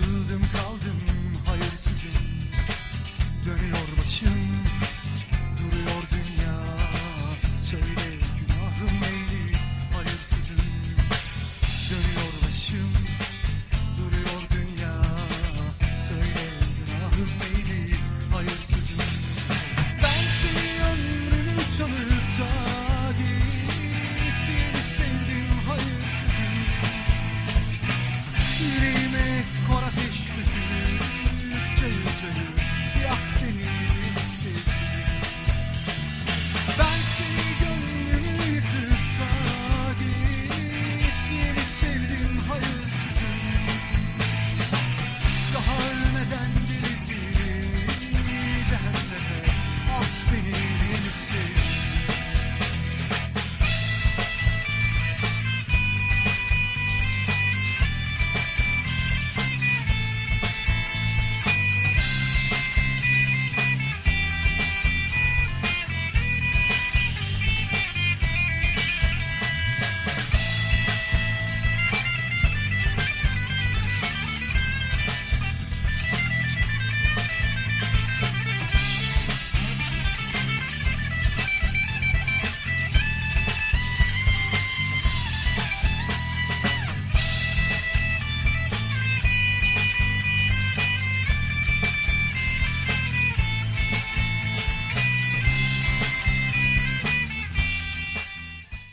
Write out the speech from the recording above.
Takıldım kaldım hayırsızım. Dönüyor başım.